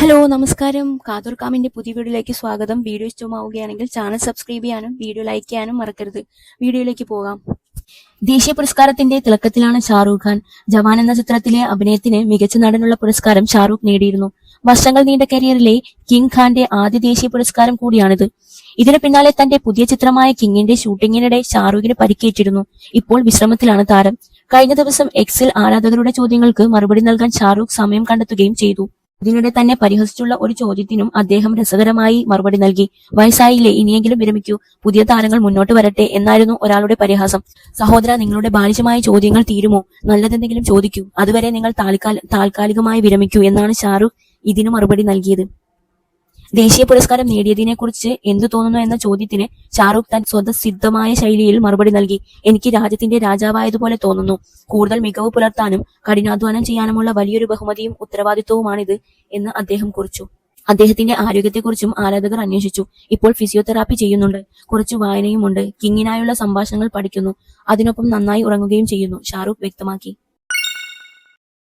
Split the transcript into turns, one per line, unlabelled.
Hello നമസ്കാരം. കാതൂർ കാമിന്റെ പുതിയ വീഡിയോയിലേക്ക് സ്വാഗതം. വീഡിയോ ഇഷ്ടമാവുകയാണെങ്കിൽ ചാനൽ സബ്സ്ക്രൈബ് ചെയ്യാനും വീഡിയോ ലൈക്ക് ചെയ്യാനും മറക്കരുത്. വീഡിയോയിലേക്ക് പോകാം. ദേശീയ പുരസ്കാരത്തിന്റെ തിളക്കത്തിലാണ് ഷാറൂഖ് ഖാൻ. ജവാൻ എന്ന ചിത്രത്തിലെ അഭിനയത്തിന് മികച്ച നടനുള്ള പുരസ്കാരം ഷാറൂഖ് നേടിയിരുന്നു. വർഷങ്ങൾ നീണ്ട കരിയറിലെ കിങ് ഖാന്റെ ആദ്യ ദേശീയ പുരസ്കാരം കൂടിയാണിത്. ഇതിന് പിന്നാലെ തന്റെ പുതിയ ചിത്രമായ കിങ്ങിന്റെ ഷൂട്ടിങ്ങിനിടെ ഷാറൂഖിന് പരിക്കേറ്റിരുന്നു. ഇപ്പോൾ വിശ്രമത്തിലാണ് താരം. കഴിഞ്ഞ ദിവസം എക്സിൽ ആരാധകരുടെ ചോദ്യങ്ങൾക്ക് മറുപടി നൽകാൻ ഷാറൂഖ് സമയം കണ്ടെത്തുകയും ചെയ്തു. ഇതിനിടെ തന്നെ പരിഹസിച്ചുള്ള ഒരു ചോദ്യത്തിനും അദ്ദേഹം രസകരമായി മറുപടി നൽകി. വയസ്സായില്ലേ? ഇനിയെങ്കിലും വിരമിക്കൂ. പുതിയ താരങ്ങൾ മുന്നോട്ട് വരട്ടെ എന്നായിരുന്നു ഒരാളുടെ പരിഹാസം. സഹോദര നിങ്ങളുടെ ബാലിശമായ ചോദ്യങ്ങൾ തീരുമോ? നല്ലതെന്തെങ്കിലും ചോദിക്കൂ. അതുവരെ നിങ്ങൾ താൽക്കാലികമായി വിരമിക്കൂ എന്നാണ് ഷാറു ഇതിനു മറുപടി നൽകിയത്. ദേശീയ പുരസ്കാരം നേടിയതിനെ കുറിച്ച് എന്തു തോന്നുന്നു എന്ന ചോദ്യത്തിന് ഷാറൂഖ് താൻ സ്വതസിദ്ധമായ ശൈലിയിൽ മറുപടി നൽകി. എനിക്ക് രാജ്യത്തിന്റെ രാജാവായതുപോലെ തോന്നുന്നു. കൂടുതൽ മികവ് പുലർത്താനും കഠിനാധ്വാനം ചെയ്യാനുമുള്ള വലിയൊരു ബഹുമതിയും ഉത്തരവാദിത്വവുമാണിത് എന്ന് അദ്ദേഹം കുറിച്ചു. അദ്ദേഹത്തിന്റെ ആരോഗ്യത്തെക്കുറിച്ചും ആരാധകർ അന്വേഷിച്ചു. ഇപ്പോൾ ഫിസിയോതെറാപ്പി ചെയ്യുന്നുണ്ട്. കുറച്ചു വായനയുമുണ്ട്. കിങ്ങിനായുള്ള സംഭാഷണങ്ങൾ പഠിക്കുന്നു. അതിനൊപ്പം നന്നായി ഉറങ്ങുകയും ചെയ്യുന്നു. ഷാറൂഖ് വ്യക്തമാക്കി.